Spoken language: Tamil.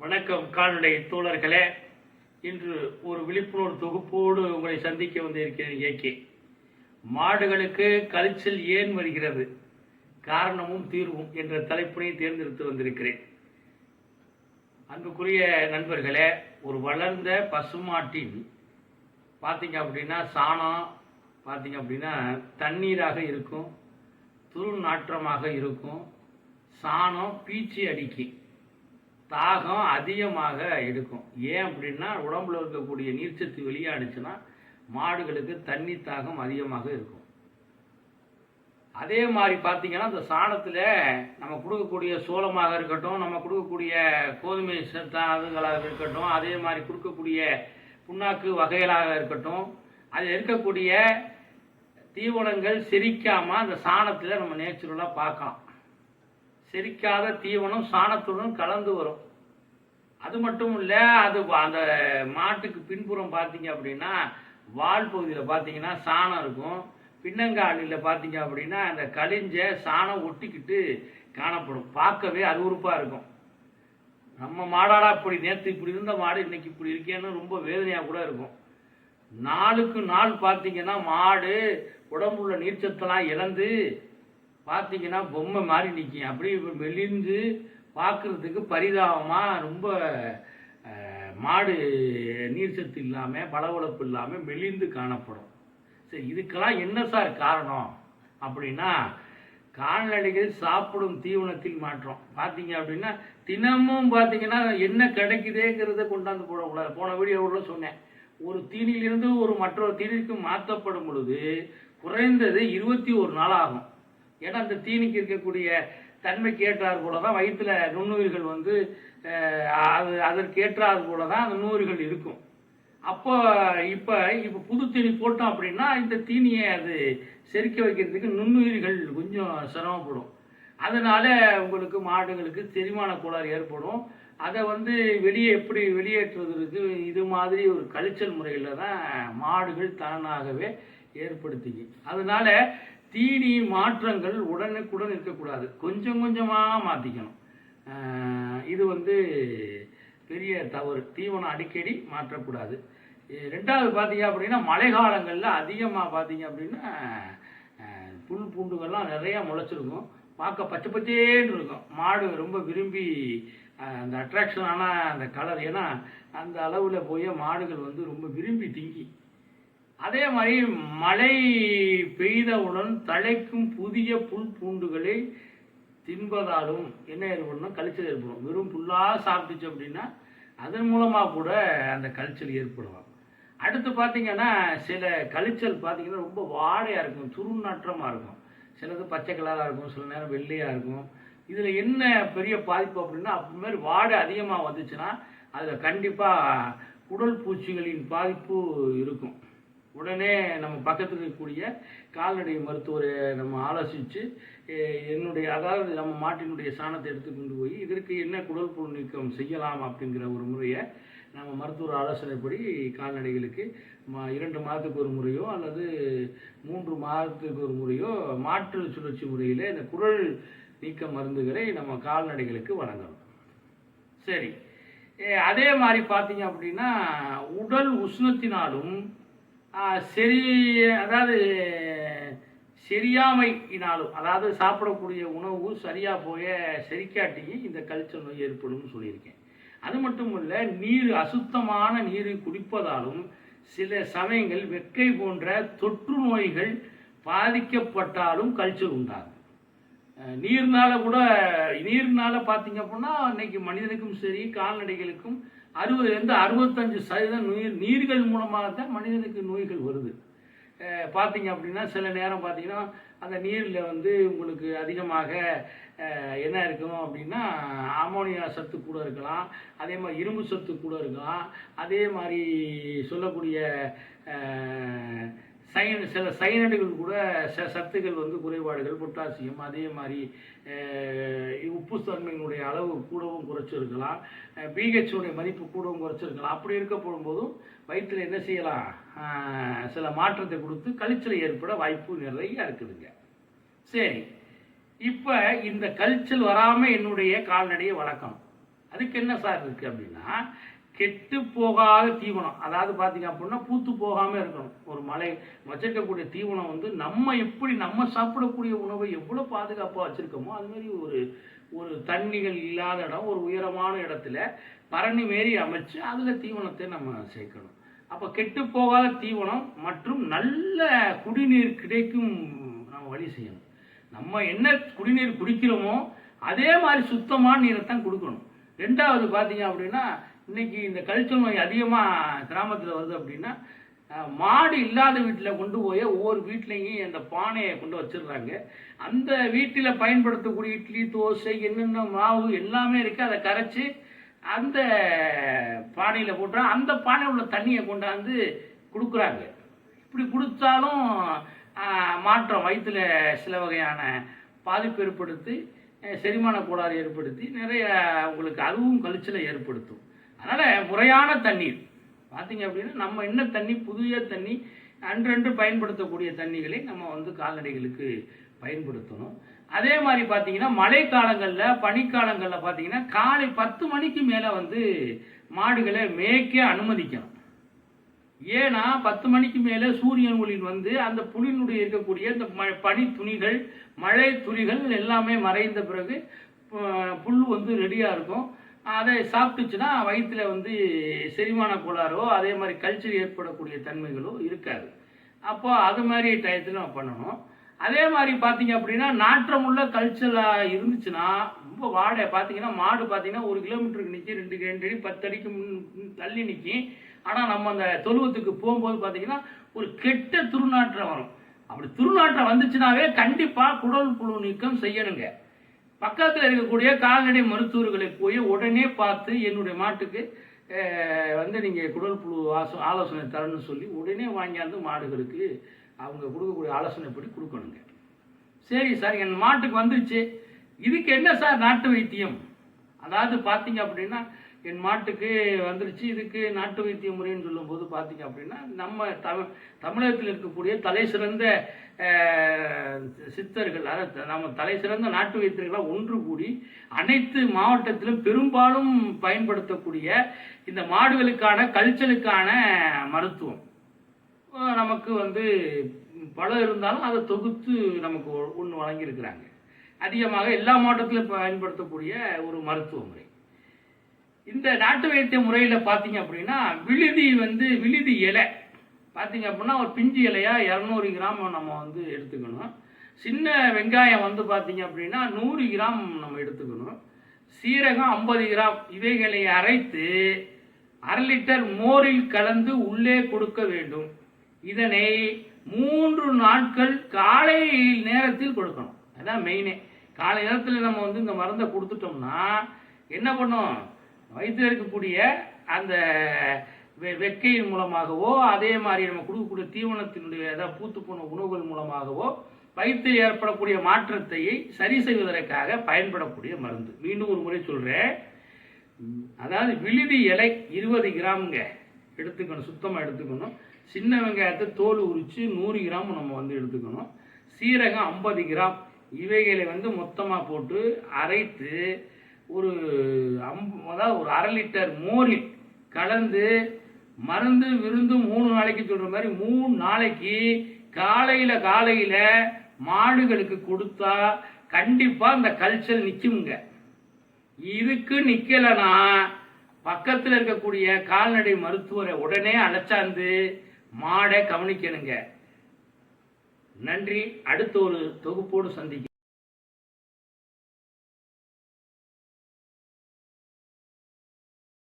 வணக்கம் கால்நடை தோழர்களே. இன்று ஒரு விழிப்புணர்வு தொகுப்போடு உங்களை சந்திக்க வந்திருக்கிறேன் ஏகே மாடுகளுக்கு கழிச்சல் ஏன் வருகிறது? காரணமும் தீர்வும் என்ற தலைப்பினை தேர்ந்தெடுத்து வந்திருக்கிறேன். அன்புக்குரிய நண்பர்களே ஒரு வளர்ந்த பசுமாட்டின் பார்த்தீங்க அப்படின்னா சாணம் பார்த்தீங்க அப்படின்னா தண்ணீராக இருக்கும் துருநாற்றமாக இருக்கும் சாணம் பீச்சி அடிக்கும் தாகம் அதிகமாக எடுக்கும். ஏன் அப்படின்னா உடம்புல இருக்கக்கூடிய நீர்ச்சத்து வெளியாடுச்சுன்னா மாடுகளுக்கு தண்ணி தாகம் அதிகமாக இருக்கும். அதே மாதிரி பார்த்தீங்கன்னா இந்த சாணத்தில் நம்ம கொடுக்கக்கூடிய சோளமாக இருக்கட்டும் நம்ம கொடுக்கக்கூடிய கோதுமை சத்தாதுகளாக இருக்கட்டும் அதே மாதிரி கொடுக்கக்கூடிய புண்ணாக்கு வகைகளாக இருக்கட்டும் அதில் இருக்கக்கூடிய தீவனங்கள் செரிக்காமல் அந்த சாணத்தில் நம்ம நேச்சுரலாக பார்க்கலாம். செரிக்காத தீவனம் சாணத்துடன் கலந்து வரும். அது மட்டும் இல்லை அது அந்த மாட்டுக்கு பின்புறம் பார்த்தீங்க அப்படின்னா வால் பகுதியில் பார்த்தீங்கன்னா சாணம் இருக்கும். பின்னங்காலில் பார்த்தீங்க அப்படின்னா அந்த கழிஞ்ச சாணம் ஒட்டிக்கிட்டு காணப்படும். பார்க்கவே அருவருப்பாக இருக்கும். நம்ம மாடாடா இப்படி நேற்று இப்படி இருந்த மாடு இன்னைக்கு இப்படி இருக்கேன்னு ரொம்ப வேதனையாக கூட இருக்கும். நாளுக்கு நாள் பார்த்தீங்கன்னா மாடு உடம்புள்ள நீர்ச்சத்தெல்லாம் இழந்து பார்த்தீங்கன்னா பொம்மை மாதிரி நிற்கும் அப்படியே மெலிந்து பார்க்குறதுக்கு பரிதாபமாக ரொம்ப மாடு நீர் சத்து இல்லாமல் பளவளப்பு இல்லாமல் மெலிந்து காணப்படும். சரி இதுக்கெல்லாம் என்ன சார் காரணம்? அப்படின்னா கால்நடைகள் சாப்பிடும் தீவனத்தில் மாற்றம். பார்த்தீங்க அப்படின்னா தினமும் பார்த்தீங்கன்னா என்ன கிடைக்குதேங்கிறத கொண்டாந்து போடக்கூடாது போன வீடியோவில் சொன்னேன். ஒரு தீனியிலிருந்து ஒரு மற்றொரு தீனிக்கு மாற்றப்படும் பொழுது குறைந்தது இருபத்தி ஒரு நாள் ஆகும். ஏன்னா அந்த தீனிக்கு இருக்கக்கூடிய தன்மைக்கு ஏற்றாறு கூட தான் வயிற்றுல நுண்ணுயிர்கள் வந்து அது அதற்கு ஏற்றாறு தான் அந்த நுண்ணுயிர்கள் இருக்கும். அப்போ இப்போ இப்போ புது தீனி போட்டோம் அப்படின்னா இந்த தீனியை அது செரிக்க வைக்கிறதுக்கு நுண்ணுயிர்கள் கொஞ்சம் சிரமப்படும். அதனால உங்களுக்கு மாடுகளுக்கு செரிமான கோளாறு ஏற்படும். அதை வந்து வெளியே எப்படி வெளியேற்றுவதற்கு இது மாதிரி ஒரு கழிச்சல் முறையில் தான் மாடுகள் தானாகவே ஏற்படுத்திக்கு. அதனால தீனி மாற்றங்கள் உடனுக்குடன் இருக்கக்கூடாது. கொஞ்சம் கொஞ்சமாக மாற்றிக்கணும் இது வந்து பெரிய தவறு. தீவனம் அடிக்கடி மாற்றக்கூடாது. ரெண்டாவது பார்த்தீங்க அப்படின்னா மழை காலங்களில் அதிகமாக பார்த்தீங்க அப்படின்னா புல் பூண்டுகள்லாம் நிறையா முளைச்சிருக்கும். பார்க்க பச்சை பச்சேன்னு இருக்கும். மாடு ரொம்ப விரும்பி அந்த அட்ராக்ஷனான அந்த கலர் ஏன்னா அந்த அளவில் போய் மாடுகள் வந்து ரொம்ப விரும்பி திங்கி. அதே மாதிரி மழை பெய்தவுடன் தழைக்கும் புதிய புல் பூண்டுகளை தின்பதாலும் என்ன ஏற்படும் கழிச்சல் ஏற்படும். வெறும் புல்லாக சாப்பிட்டுச்சு அப்படின்னா அதன் மூலமாக கூட அந்த கழிச்சல் ஏற்படும். அடுத்து பார்த்தீங்கன்னா சில கழிச்சல் பார்த்தீங்கன்னா ரொம்ப வாடையாக இருக்கும் துருநாற்றமாக இருக்கும். சிலது பச்சை கலராக இருக்கும் சில நேரம் வெள்ளையாக இருக்கும். இதில் என்ன பெரிய பாதிப்பு அப்படின்னா அப்படி மாதிரி வாடை அதிகமாக வந்துச்சுன்னா அதில் கண்டிப்பாக உடல் பூச்சிகளின் பாதிப்பு இருக்கும். உடனே நம்ம பக்கத்தில் இருக்கக்கூடிய கால்நடை மருத்துவரை நம்ம ஆலோசித்து என்னுடைய அதாவது நம்ம மாட்டினுடைய சாணத்தை எடுத்து கொண்டு போய் இதற்கு என்ன குடல் புழு நீக்கம் செய்யலாம் அப்படிங்கிற ஒரு முறையை நம்ம மருத்துவர் ஆலோசனைப்படி கால்நடைகளுக்கு மா இரண்டு மாதத்துக்கு ஒரு முறையோ அல்லது மூன்று மாதத்துக்கு ஒரு முறையோ மாற்று சுழற்சி முறையில் இந்த குடல் நீக்க மருந்துகளை நம்ம கால்நடைகளுக்கு வழங்கணும். சரி. அதே மாதிரி பார்த்தீங்க அப்படின்னா உடல் உஷ்ணத்தினாலும் சரி அதாவது சரியாமையினாலும் அதாவது சாப்பிடக்கூடிய உணவு சரியாக போய செரிக்காட்டியும் இந்த கல்ச்சர் நோய் ஏற்படும்னு சொல்லியிருக்கேன். அது மட்டும் இல்லை நீர் அசுத்தமான நீரை குடிப்பதாலும் சில சமயங்கள் வெக்கை போன்ற தொற்று நோய்கள் பாதிக்கப்பட்டாலும் கல்ச்சர் உண்டாகும் நீர்னால கூட நீர்னால பார்த்தீங்க அப்படின்னா இன்னைக்கு மனிதனுக்கும் சரி கால்நடைகளுக்கும் அறுபதுலேருந்து அறுபத்தஞ்சு சதவீதம் நீர் நீர்கள் மூலமாக தான் மனிதனுக்கு நோய்கள் வருது. பார்த்தீங்க அப்படின்னா சில நேரம் பார்த்தீங்கன்னா அந்த நீரில் வந்து உங்களுக்கு அதிகமாக என்ன இருக்கும் அப்படின்னா அமோனியா சத்து கூட இருக்கலாம் அதே மாதிரி இரும்பு சத்து கூட இருக்கலாம் அதே மாதிரி சொல்லக்கூடிய சைன் சில சைனடுகள் கூட ச சத்துக்கள் வந்து குறைபாடுகள் பொட்டாசியம் அதே மாதிரி உப்பு தன்மையினுடைய அளவு கூடவும் குறைச்சிருக்கலாம். பிஹெச்னுடைய மதிப்பு கூடவும் குறைச்சிருக்கலாம். அப்படி இருக்க போடும்போதும் வயிற்றில் என்ன செய்யலாம்? சில மாற்றத்தை கொடுத்து கழிச்சல் ஏற்பட வாய்ப்பு நிறைய இருக்குதுங்க. சரி. இப்போ இந்த கழிச்சல் வராமல் என்னுடைய கால்நடையை வளர்க்கணும். அதுக்கு என்ன சார் இருக்குது அப்படின்னா கெட்டு போகாத தீவனம். அதாவது பார்த்தீங்க அப்படின்னா பூத்து போகாம இருக்கணும். ஒரு மலை வச்சிருக்கக்கூடிய தீவனம் வந்து நம்ம எப்படி நம்ம சாப்பிடக்கூடிய உணவை எவ்வளோ பாதுகாப்பாக வச்சிருக்கோமோ அது மாதிரி ஒரு ஒரு தண்ணிகள் இல்லாத இடம் ஒரு உயரமான இடத்துல பரணி மாரி அமைச்சு அதில் தீவனத்தை நம்ம சேர்க்கணும். அப்போ கெட்டு போகாத தீவனம் மற்றும் நல்ல குடிநீர் கிடைக்கும் நம்ம வழி செய்யணும். நம்ம என்ன குடிநீர் குடிக்கிறோமோ அதே மாதிரி சுத்தமான நீரை தான் கொடுக்கணும். ரெண்டாவது பார்த்தீங்க அப்படின்னா இன்னைக்கு இந்த கழிச்சல் நோய் அதிகமாக கிராமத்தில் வருது அப்படின்னா மாடு இல்லாத வீட்டில் கொண்டு போய் ஒவ்வொரு வீட்லேயும் அந்த பானையை கொண்டு வச்சிடுறாங்க. அந்த வீட்டில் பயன்படுத்தக்கூடிய இட்லி தோசை என்னென்ன மாவு எல்லாமே இருக்குது அதை கரைச்சி அந்த பானையில் போட்டுறாங்க அந்த பானையில் உள்ள தண்ணியை கொண்டாந்து கொடுக்குறாங்க. இப்படி கொடுத்தாலும் மாற்றம் வயிற்றுல சில வகையான பாதிப்பு ஏற்படுத்தி செரிமான கோளாறு ஏற்படுத்தி நிறைய உங்களுக்கு அதுவும் கழிச்சலை ஏற்படுத்தும். அதனால் முறையான தண்ணீர். பார்த்தீங்க அப்படின்னா நம்ம என்ன தண்ணி புதிய தண்ணி அன்றன்று பயன்படுத்தக்கூடிய தண்ணிகளை நம்ம வந்து கால்நடைகளுக்கு பயன்படுத்தணும். அதே மாதிரி பார்த்தீங்கன்னா மழை காலங்களில் பனிக்காலங்களில் பார்த்தீங்கன்னா காலை பத்து மணிக்கு மேலே வந்து மாடுகளை மேய்க்க அனுமதிக்கணும். ஏன்னா பத்து மணிக்கு மேலே சூரியன் ஒளி வந்து அந்த புலினுடைய இருக்கக்கூடிய இந்த ம பனி துணிகள் மழை துளிகள் எல்லாமே மறைந்த பிறகு புல் வந்து ரெடியாக இருக்கும். அதை சாப்பிட்டுச்சுன்னா வயிற்றில் வந்து செரிமான கோளாறோ அதே மாதிரி கல்ச்சர் ஏற்படக்கூடிய தன்மைகளோ இருக்காது. அப்போ அது மாதிரி டயத்தில் நம்ம பண்ணணும். அதே மாதிரி பார்த்தீங்க அப்படின்னா நாற்றமுள்ள கல்ச்சராக இருந்துச்சுன்னா ரொம்ப வாடை. பார்த்தீங்கன்னா மாடு பார்த்தீங்கன்னா ஒரு கிலோமீட்டருக்கு நிற்கி ரெண்டு ரெண்டு அடி பத்து அடிக்கு முன் தள்ளி நிற்கும் ஆனால் நம்ம அந்த தொழுவத்துக்கு போகும்போது பார்த்தீங்கன்னா ஒரு கெட்ட துருநாற்றம் வரும். அப்படி துருநாற்றம் வந்துச்சுனாவே கண்டிப்பாக குடல் புழு நீக்கம் செய்யணுங்க. பக்கத்தில் இருக்கக்கூடிய கால்நடை மருத்துவர்களை போய் உடனே பார்த்து என்னுடைய மாட்டுக்கு வந்து நீங்கள் குடல் புழு ஆசோ ஆலோசனை தரணும்னு சொல்லி உடனே வாங்கியாந்து மாடுகளுக்கு அவங்க கொடுக்கக்கூடிய ஆலோசனைப்படி கொடுக்கணுங்க. சரி சார் என் மாட்டுக்கு வந்துருச்சு. இதுக்கு என்ன சார் நாட்டு வைத்தியம்? அதாவது பார்த்தீங்க அப்படின்னா என் மாட்டுக்கு வந்துருச்சு இதுக்கு நாட்டு வைத்திய முறைன்னு சொல்லும்போது பார்த்தீங்க அப்படின்னா நம்ம தமிழ் தமிழகத்தில் இருக்கக்கூடிய தலை சிறந்த சித்தர்கள் அதாவது நம்ம தலை சிறந்த நாட்டு வைத்தியர்களாக ஒன்று கூடி அனைத்து மாவட்டத்திலும் பெரும்பாலும் பயன்படுத்தக்கூடிய இந்த மாடுகளுக்கான கல்ச்சலுக்கான மருத்துவம். நமக்கு வந்து பல இருந்தாலும் அதை தொகுத்து நமக்கு ஒன்று வழங்கியிருக்கிறாங்க. அதிகமாக எல்லா மாவட்டத்திலும் பயன்படுத்தக்கூடிய ஒரு மருத்துவ முறை இந்த நாட்டு வைத்திய முறையில் பார்த்தீங்க அப்படின்னா விழுதி வந்து விழுதி இலை. பார்த்தீங்க அப்படின்னா ஒரு பிஞ்சு இலையாக இரநூறு கிராம் நம்ம வந்து எடுத்துக்கணும். சின்ன வெங்காயம் வந்து பார்த்தீங்க அப்படின்னா நூறு கிராம் நம்ம எடுத்துக்கணும். சீரகம் ஐம்பது கிராம். இவைகளை அரைத்து அரை லிட்டர் மோரில் கலந்து உள்ளே கொடுக்க வேண்டும். இதனை மூன்று நாட்கள் காலை நேரத்தில் கொடுக்கணும். அதான் மெயினே காலை நேரத்தில் நம்ம வந்து இந்த மருந்தை கொடுத்துட்டோம்னா என்ன பண்ணும்? வயிற்றில் இருக்கக்கூடிய அந்த வெ- வெக்கையின் மூலமாகவோ அதே மாதிரி நம்ம கொடுக்கக்கூடிய தீவனத்தினுடைய ஏதாவது பூத்து போன உணவுகள் மூலமாகவோ வயிற்றில் ஏற்படக்கூடிய மாற்றத்தை சரி செய்வதற்காக பயன்படக்கூடிய மருந்து. மீண்டும் ஒரு முறை சொல்கிறேன் அதாவது விழுதி இலை இருபது கிராமுங்க. எடுத்துக்கணும் சுத்தமாக எடுத்துக்கணும். சின்ன வெங்காயத்தை தோல் உரித்து நூறு கிராம் நம்ம வந்து எடுத்துக்கணும். சீரகம் ஐம்பது கிராம். இவைகளை வந்து மொத்தமாக போட்டு அரைத்து ஒரு அதாவது ஒரு அரை லிட்டர் மோரில் கலந்து மருந்து விருந்து மூணு நாளைக்கு சொல்கிற மாதிரி மூணு நாளைக்கு காலையில் காலையில் மாடுகளுக்கு கொடுத்தா கண்டிப்பாக அந்த கல்ச்சல் நிக்குங்க இதுக்கு நிக்கலனா பக்கத்தில் இருக்கக்கூடிய கால்நடை மருத்துவரை உடனே அழைச்சாந்து மாடை கவனிக்கணுங்க. நன்றி. அடுத்த ஒரு தொகுப்போடு சந்திக்க